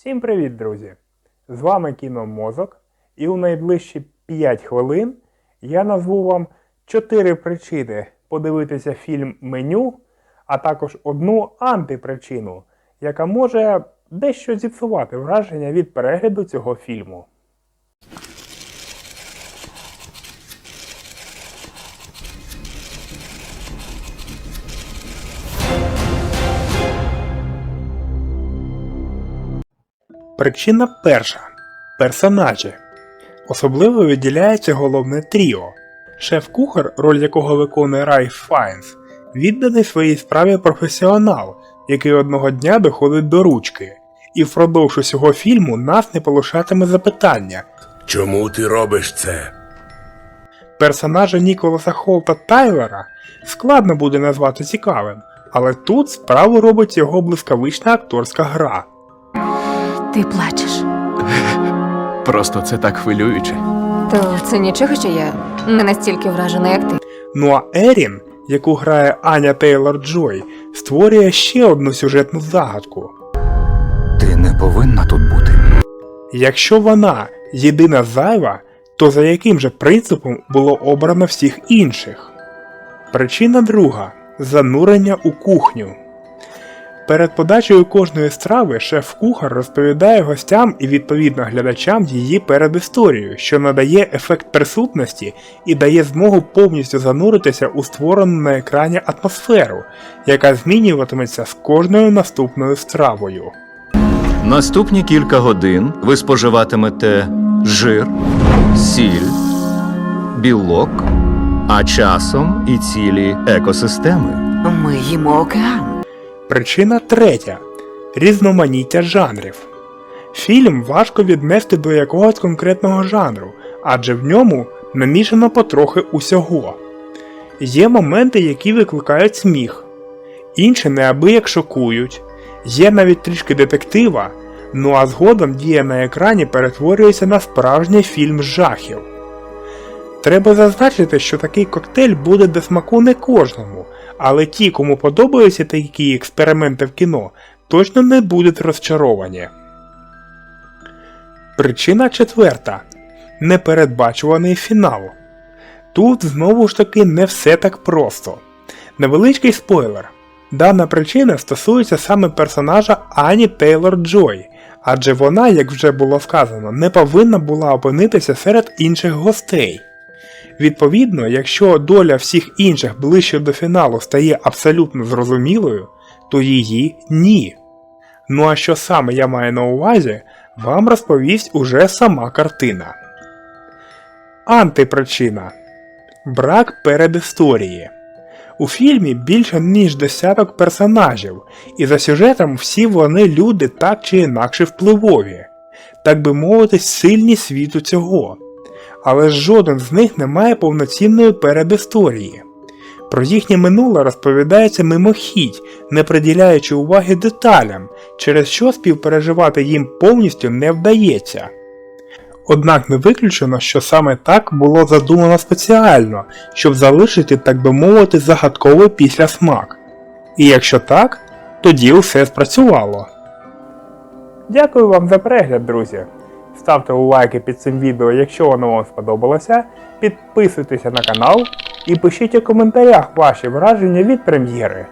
Всім привіт, друзі! З вами Кіномозок, і у найближчі 5 хвилин я назву вам 4 причини подивитися фільм Меню, а також одну антипричину, яка може дещо зіпсувати враження від перегляду цього фільму. Причина перша персонажі. Особливо виділяється головне тріо. Шеф-кухар, роль якого виконує Райф Файнс, відданий своїй справі професіонал, який одного дня доходить до ручки. І впродовж усього фільму нас не полишатиме запитання. Чому ти робиш це? Персонажа Ніколаса Холта Тайлера складно буде назвати цікавим, але тут справу робить його блискавична акторська гра. Ти плачеш. Просто це так хвилююче. То це нічого, що я не настільки вражена, як ти. Ну а Ерін, яку грає Аня Тейлор Джой, створює ще одну сюжетну загадку. Ти не повинна тут бути. Якщо вона єдина зайва, то за яким же принципом було обрано всіх інших? Причина друга занурення у кухню. Перед подачею кожної страви шеф-кухар розповідає гостям і відповідно глядачам її передісторію, що надає ефект присутності і дає змогу повністю зануритися у створену на екрані атмосферу, яка змінюватиметься з кожною наступною стравою. Наступні кілька годин ви споживатимете жир, сіль, білок, а часом і цілі екосистеми. Ми їмо океан. Причина третя різноманіття жанрів. Фільм важко віднести до якогось конкретного жанру, адже в ньому намішано потрохи усього. Є моменти, які викликають сміх, інші неабияк шокують, є навіть трішки детектива, ну а згодом дія на екрані перетворюється на справжній фільм жахів. Треба зазначити, що такий коктейль буде до смаку не кожному, але ті, кому подобаються такі експерименти в кіно, точно не будуть розчаровані. Причина четверта непередбачуваний фінал. Тут знову ж таки не все так просто. Невеличкий спойлер. Дана причина стосується саме персонажа Ані Тейлор Джой, адже вона, як вже було сказано, не повинна була опинитися серед інших гостей. Відповідно, якщо доля всіх інших ближче до фіналу стає абсолютно зрозумілою, то її ні. Ну а що саме я маю на увазі, вам розповість уже сама картина. Антипричина Брак передісторії. У фільмі більше ніж десяток персонажів, і за сюжетом всі вони люди так чи інакше впливові, так би мовити, сильні світу цього але жоден з них не має повноцінної передісторії. Про їхнє минуле розповідається мимохідь, не приділяючи уваги деталям, через що співпереживати їм повністю не вдається. Однак не виключено, що саме так було задумано спеціально, щоб залишити, так би мовити, загадковий післясмак. І якщо так, тоді все спрацювало. Дякую вам за перегляд, друзі. Ставте лайки під цим відео, якщо воно вам сподобалося, підписуйтеся на канал і пишіть у коментарях ваші враження від прем'єри.